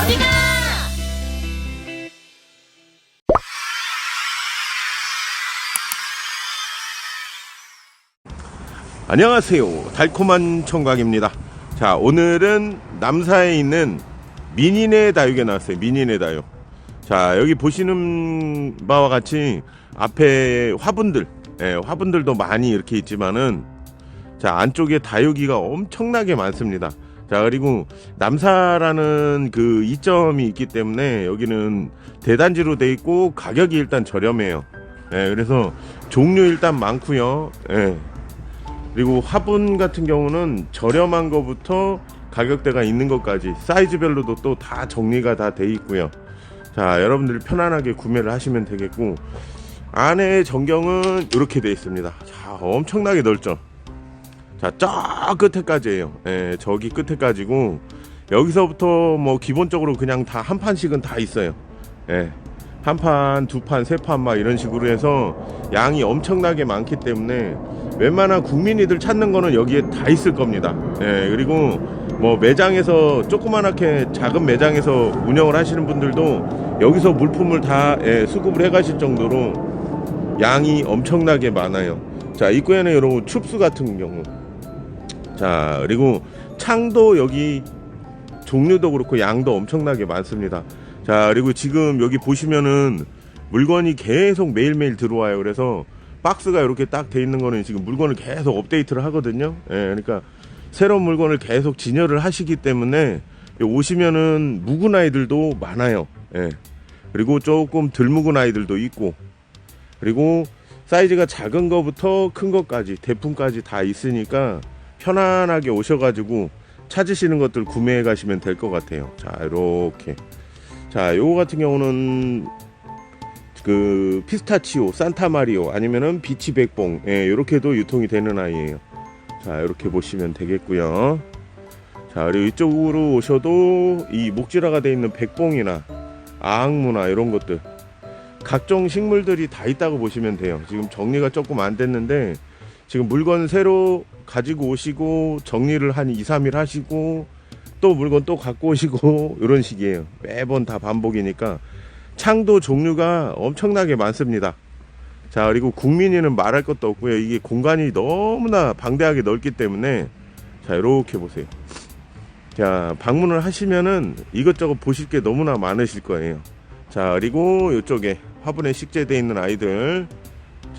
어디가? 안녕하세요. 달콤한 청각입니다. 자, 오늘은 남사에 있는 민인의 다육에 나왔어요. 민인의 다육. 자, 여기 보시는 바와 같이 앞에 화분들, 예, 화분들도 많이 이렇게 있지만은 자, 안쪽에 다육이가 엄청나게 많습니다. 자, 그리고 남사라는 그 이점이 있기 때문에 여기는 대단지로 돼 있고 가격이 일단 저렴해요. 예, 그래서 종류 일단 많고요. 예. 그리고 화분 같은 경우는 저렴한 거부터 가격대가 있는 것까지 사이즈별로도 또 다 정리가 다 돼 있고요. 자, 여러분들 편안하게 구매를 하시면 되겠고 안에 전경은 이렇게 돼 있습니다. 자, 엄청나게 넓죠. 자, 저 끝에까지예요. 예, 저기 끝에까지고 여기서부터 뭐 기본적으로 그냥 다 한 판씩은 다 있어요. 예. 한 판, 두 판, 세 판 막 이런 식으로 해서 양이 엄청나게 많기 때문에 웬만한 국민이들 찾는 거는 여기에 다 있을 겁니다. 예, 그리고 뭐 매장에서 조그만하게 작은 매장에서 운영을 하시는 분들도 여기서 물품을 다 예, 수급을 해 가실 정도로 양이 엄청나게 많아요. 자, 입구에는 여러분 춥수 같은 경우. 자, 그리고 창도 여기 종류도 그렇고 양도 엄청나게 많습니다. 자, 그리고 지금 여기 보시면은 물건이 계속 매일매일 들어와요. 그래서 박스가 이렇게 딱 돼 있는 거는 지금 물건을 계속 업데이트를 하거든요. 예, 그러니까 새로운 물건을 계속 진열을 하시기 때문에 오시면은 묵은 아이들도 많아요. 예. 그리고 조금 덜 묵은 아이들도 있고 그리고 사이즈가 작은 거부터 큰 것까지 대품까지 다 있으니까 편안하게 오셔가지고 찾으시는 것들 구매해 가시면 될 것 같아요. 자, 이렇게. 자, 요거 같은 경우는 그 피스타치오, 산타마리오 아니면은 비치 백봉, 예, 요렇게도 유통이 되는 아이예요. 자, 이렇게 보시면 되겠고요. 자, 그리고 이쪽으로 오셔도 이 목질화가 되어 있는 백봉이나 아악무나 이런 것들 각종 식물들이 다 있다고 보시면 돼요. 지금 정리가 조금 안 됐는데 지금 물건 새로 가지고 오시고 정리를 한 2, 3일 하시고 또 물건 또 갖고 오시고 이런 식이에요. 매번 다 반복이니까 창도 종류가 엄청나게 많습니다. 자, 그리고 국민이는 말할 것도 없고요. 이게 공간이 너무나 방대하게 넓기 때문에 자, 이렇게 보세요. 자, 방문을 하시면은 이것저것 보실 게 너무나 많으실 거예요. 자, 그리고 이쪽에 화분에 식재되어 있는 아이들.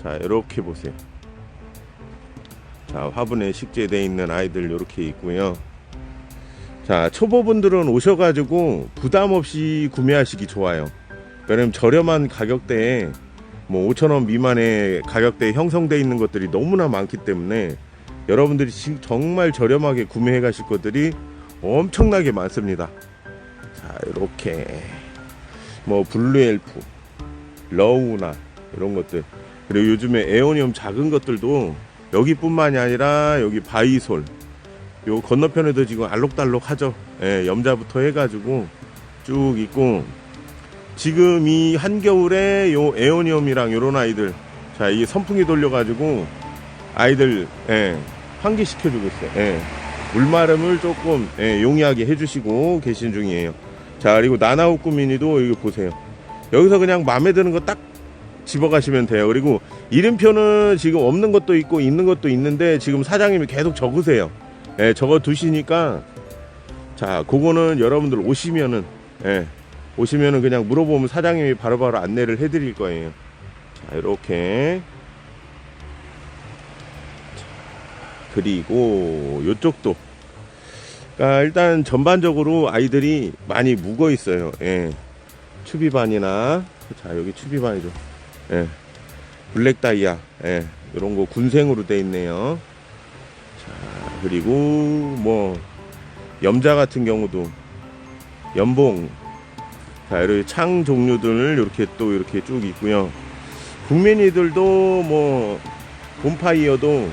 자, 이렇게 보세요. 자, 화분에 식재되어 있는 아이들 이렇게 있고요. 자, 초보분들은 오셔가지고 부담 없이 구매하시기 좋아요. 왜냐면 저렴한 가격대에 뭐 5천원 미만의 가격대에 형성되어 있는 것들이 너무나 많기 때문에 여러분들이 지- 정말 저렴하게 구매해 가실 것들이 엄청나게 많습니다. 자, 이렇게 뭐 블루엘프, 러우나 이런 것들 그리고 요즘에 에오니움 작은 것들도 여기뿐만이 아니라 여기 바이솔 요 건너편에도 지금 알록달록 하죠. 예, 염자부터 해가지고 쭉 있고 지금 이 한겨울에 요 에오니움이랑 요런 아이들 자 이게 선풍기 돌려가지고 아이들 예, 환기시켜주고 있어요. 예, 물마름을 조금 예, 용이하게 해주시고 계신 중이에요. 자 그리고 나나우쿠 미니도 이거 보세요. 여기서 그냥 마음에 드는 거 딱 집어가시면 돼요. 그리고 이름표는 지금 없는 것도 있고 있는 것도 있는데 지금 사장님이 계속 적으세요. 예, 적어 두시니까 자, 그거는 여러분들 오시면은 예, 오시면은 그냥 물어보면 사장님이 바로바로 안내를 해드릴 거예요. 자, 이렇게 그리고 요쪽도 그러니까 일단 전반적으로 아이들이 많이 묵어 있어요. 예. 추비반이나 자 여기 추비반이죠. 예. 블랙 다이아 예. 이런 거 군생으로 돼 있네요. 자 그리고 뭐 염자 같은 경우도 연봉 자 이렇게 창 종류들 이렇게 또 이렇게 쭉 있고요. 국민이들도 뭐 곰파이어도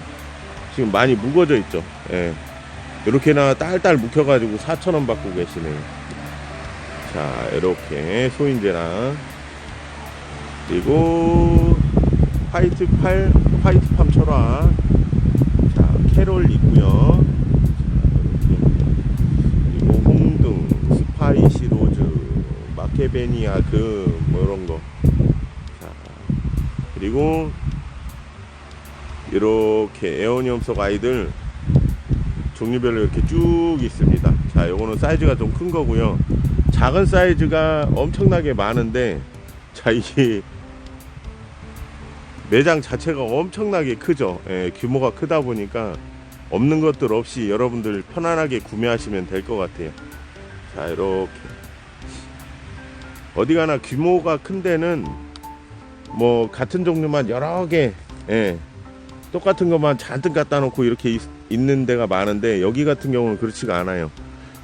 지금 많이 묵어져 있죠. 예. 이렇게나 딸딸 묵혀가지고 4,000원 받고 계시네요. 자, 이렇게 소인재랑 그리고 화이트 팔, 화이트 팜 철화. 자, 캐롤 있고요. 그리고 홍등, 스파이시 로즈. 아케베니아 그뭐 이런 거. 자, 그리고 이렇게 에어니엄 속 아이들 종류별로 이렇게 쭉 있습니다. 자, 요거는 사이즈가 좀 큰 거고요. 작은 사이즈가 엄청나게 많은데, 자, 이게 매장 자체가 엄청나게 크죠. 예, 규모가 크다 보니까 없는 것들 없이 여러분들 편안하게 구매하시면 될 것 같아요. 자, 이렇게. 어디 가나 규모가 큰 데는 뭐 같은 종류만 여러 개, 예, 똑같은 것만 잔뜩 갖다 놓고 이렇게 있, 있는 데가 많은데 여기 같은 경우는 그렇지가 않아요.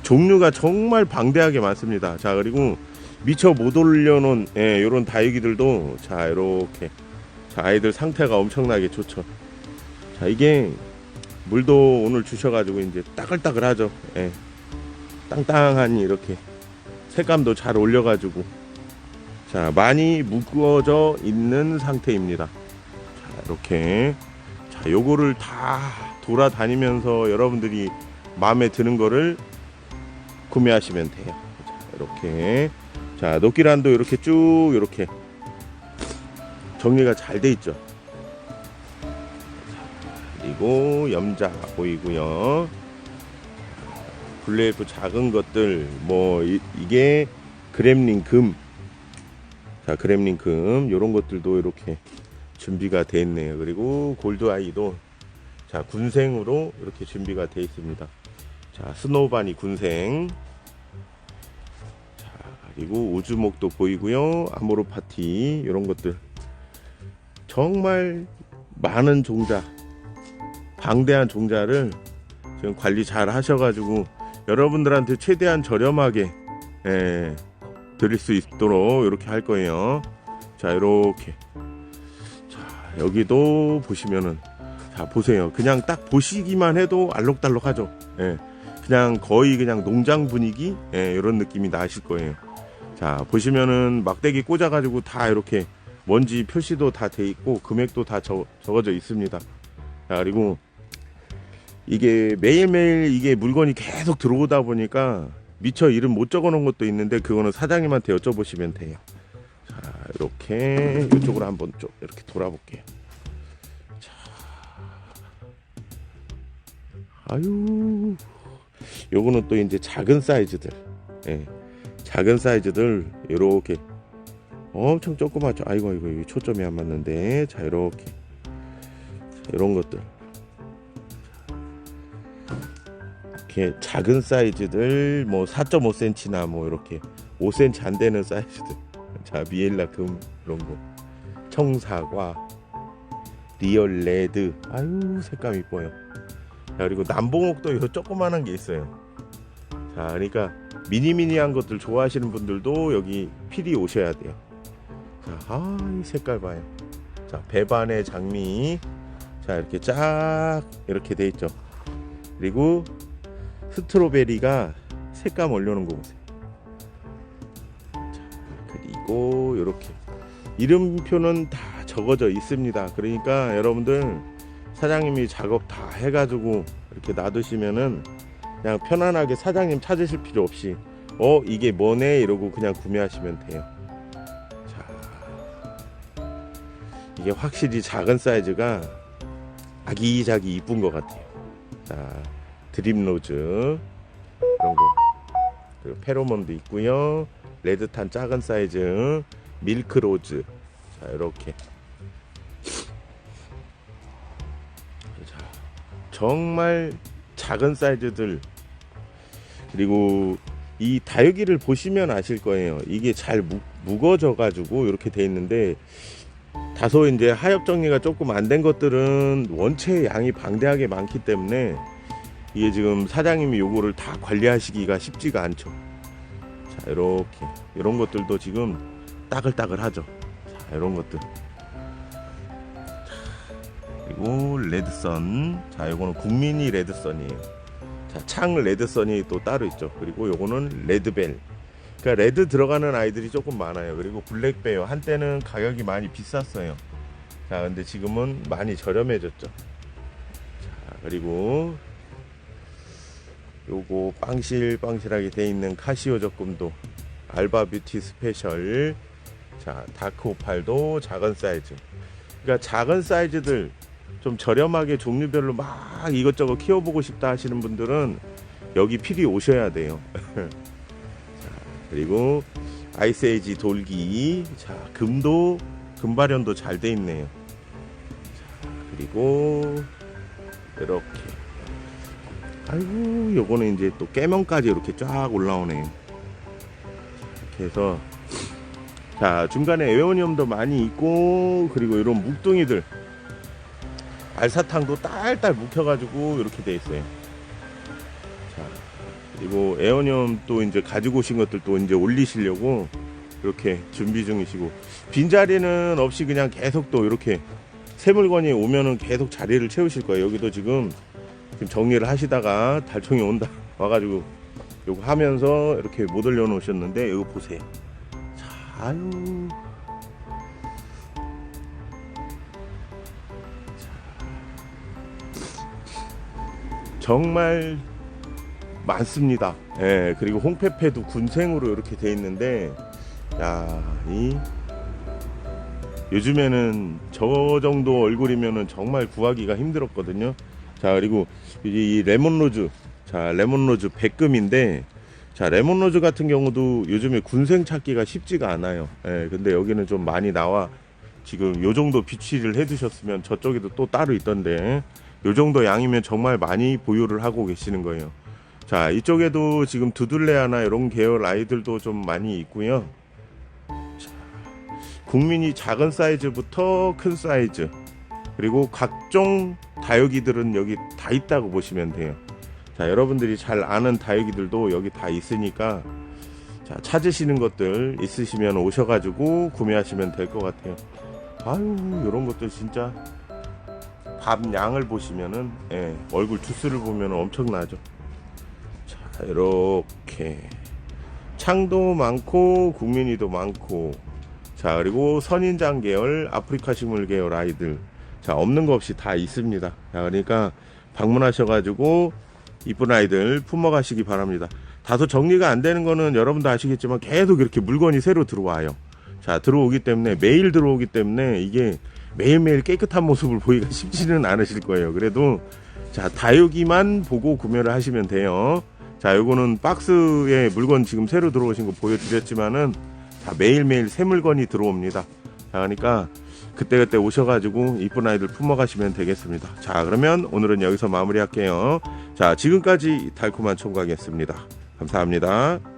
종류가 정말 방대하게 많습니다. 자, 그리고 미처 못 올려놓은 예, 요런 다육이들도 자, 이렇게 자, 아이들 상태가 엄청나게 좋죠. 자, 이게 물도 오늘 주셔가지고 이제 따글따글하죠. 예. 땅땅하니 이렇게 색감도 잘 올려가지고 자 많이 묶어져 있는 상태입니다. 자 이렇게 자 요거를 다 돌아다니면서 여러분들이 마음에 드는 거를 구매하시면 돼요. 자 이렇게 자 녹기란도 이렇게 쭉 이렇게 정리가 잘 돼 있죠. 그리고 염자 보이고요. 블레이프 작은 것들 뭐 이, 게 그램린 금. 자, 그램린 금 요런 것들도 이렇게 준비가 돼 있네요. 그리고 골드 아이도 자, 군생으로 이렇게 준비가 돼 있습니다. 자, 스노우바니 군생. 자, 그리고 우주목도 보이고요. 아모르 파티 이런 것들 정말 많은 종자 방대한 종자를 지금 관리 잘 하셔가지고 여러분들한테 최대한 저렴하게 예, 드릴 수 있도록 이렇게 할 거예요. 자 이렇게 자 여기도 보시면은 자 보세요. 그냥 딱 보시기만 해도 알록달록하죠. 예, 그냥 거의 그냥 농장 분위기 예, 이런 느낌이 나실 거예요. 자 보시면은 막대기 꽂아가지고 다 이렇게 먼지 표시도 다 돼 있고 금액도 다 적, 적어져 있습니다. 자 그리고 이게 매일매일 이게 물건이 계속 들어오다 보니까 미처 이름 못 적어 놓은 것도 있는데 그거는 사장님한테 여쭤보시면 돼요. 자, 이렇게 이쪽으로 한번 좀 이렇게 돌아볼게요. 자. 아유. 요거는 또 이제 작은 사이즈들. 예. 작은 사이즈들 이렇게 엄청 조그맣죠. 아이고 아이고 초점이 안 맞는데. 자, 이렇게. 이런 것들. 이렇게 작은 사이즈들 뭐 4.5cm나 뭐 이렇게 5cm 안 되는 사이즈들. 자 미엘라 금 이런 거. 청사과 리얼 레드. 아유 색감 이뻐요. 자 그리고 남봉옥도 이거 조그만한 게 있어요. 자 그러니까 미니미니한 것들 좋아하시는 분들도 여기 필히 오셔야 돼요 자 아 이 색깔 봐요 자 배반의 장미 자 이렇게 쫙 이렇게 돼 있죠 그리고 스트로베리가 색감 올려놓은 거 보세요. 자, 그리고 이렇게 이름표는 다 적어져 있습니다. 그러니까 여러분들 사장님이 작업 다 해가지고 이렇게 놔두시면은 그냥 편안하게 사장님 찾으실 필요 없이 어 이게 뭐네 이러고 그냥 구매하시면 돼요. 이게 확실히 작은 사이즈가 아기자기 이쁜 것 같아요. 자 드림로즈 이런 거. 그리고 페로몬도 있고요. 레드탄 작은 사이즈 밀크로즈. 자 이렇게. 자, 정말 작은 사이즈들. 그리고 이 다육이를 보시면 아실 거예요. 이게 잘 무, 묵어져 가지고 이렇게 돼 있는데 다소 이제 하엽 정리가 조금 안 된 것들은 원체 양이 방대하게 많기 때문에 이게 지금 사장님이 요거를 다 관리하시기가 쉽지가 않죠. 자, 이렇게 이런 것들도 지금 따글따글하죠. 자, 이런 것들. 자, 그리고 레드선. 자, 요거는 국민이 레드선이에요. 자, 창 레드선이 또 따로 있죠. 그리고 요거는 레드벨. 그러니까 레드 들어가는 아이들이 조금 많아요. 그리고 블랙베어 한때는 가격이 많이 비쌌어요. 자, 근데 지금은 많이 저렴해졌죠. 자, 그리고 요거 빵실빵실하게 돼 있는 카시오 적금도 알바 뷰티 스페셜. 자, 다크 오팔도 작은 사이즈. 그러니까 작은 사이즈들 좀 저렴하게 종류별로 막 이것저것 키워보고 싶다 하시는 분들은 여기 필히 오셔야 돼요. 자, 그리고 아이스에이지 돌기. 자, 금도 금발현도 잘 돼 있네요. 자, 그리고 이렇게. 아이고, 요거는 이제 또 깨면까지 이렇게 쫙 올라오네요. 이렇게 해서 자 중간에 에어니엄도 많이 있고 그리고 이런 묵둥이들 알사탕도 딸딸 묵혀가지고 이렇게 돼 있어요. 자 그리고 에어니엄 또 이제 가지고 오신 것들 또 이제 올리시려고 이렇게 준비 중이시고 빈 자리는 없이 그냥 계속 또 이렇게 새 물건이 오면은 계속 자리를 채우실 거예요. 여기도 지금 정리를 하시다가 달총이 온다 와가지고 요거 하면서 이렇게 못 올려놓으셨는데 이거 보세요. 자, 아유. 자. 정말 많습니다. 예, 그리고 홍페페도 군생으로 이렇게 돼 있는데, 야, 이 요즘에는 저 정도 얼굴이면은 정말 구하기가 힘들었거든요. 자, 그리고 이 레몬로즈. 자, 레몬로즈 100금인데, 자, 레몬로즈 같은 경우도 요즘에 군생 찾기가 쉽지가 않아요. 예, 근데 여기는 좀 많이 나와. 지금 요 정도 비치를 해 두셨으면 저쪽에도 또 따로 있던데, 요 정도 양이면 정말 많이 보유를 하고 계시는 거예요. 자, 이쪽에도 지금 두들레아나 이런 계열 아이들도 좀 많이 있고요. 자, 국민이 작은 사이즈부터 큰 사이즈, 그리고 각종 다육이들은 여기 다 있다고 보시면 돼요. 자, 여러분들이 잘 아는 다육이들도 여기 다 있으니까 자, 찾으시는 것들 있으시면 오셔가지고 구매하시면 될 것 같아요. 아유, 이런 것들 진짜 밥 양을 보시면은 예, 얼굴 주스를 보면 엄청나죠. 자, 이렇게 창도 많고 국민이도 많고 자 그리고 선인장 계열 아프리카 식물 계열 아이들 자 없는 거 없이 다 있습니다. 자 그러니까 방문하셔 가지고 이쁜 아이들 품어 가시기 바랍니다. 다소 정리가 안 되는 거는 여러분도 아시겠지만 계속 이렇게 물건이 새로 들어와요. 자, 들어오기 때문에 매일 들어오기 때문에 이게 매일매일 깨끗한 모습을 보기가 쉽지는 않으실 거예요. 그래도 자, 다육이만 보고 구매를 하시면 돼요. 자, 요거는 박스에 물건 지금 새로 들어오신 거 보여드렸지만은 자, 매일매일 새 물건이 들어옵니다. 자, 그러니까 그때그때 오셔가지고 이쁜 아이들 품어가시면 되겠습니다. 자, 그러면 오늘은 여기서 마무리할게요. 자, 지금까지 달콤한 총각이었습니다. 감사합니다.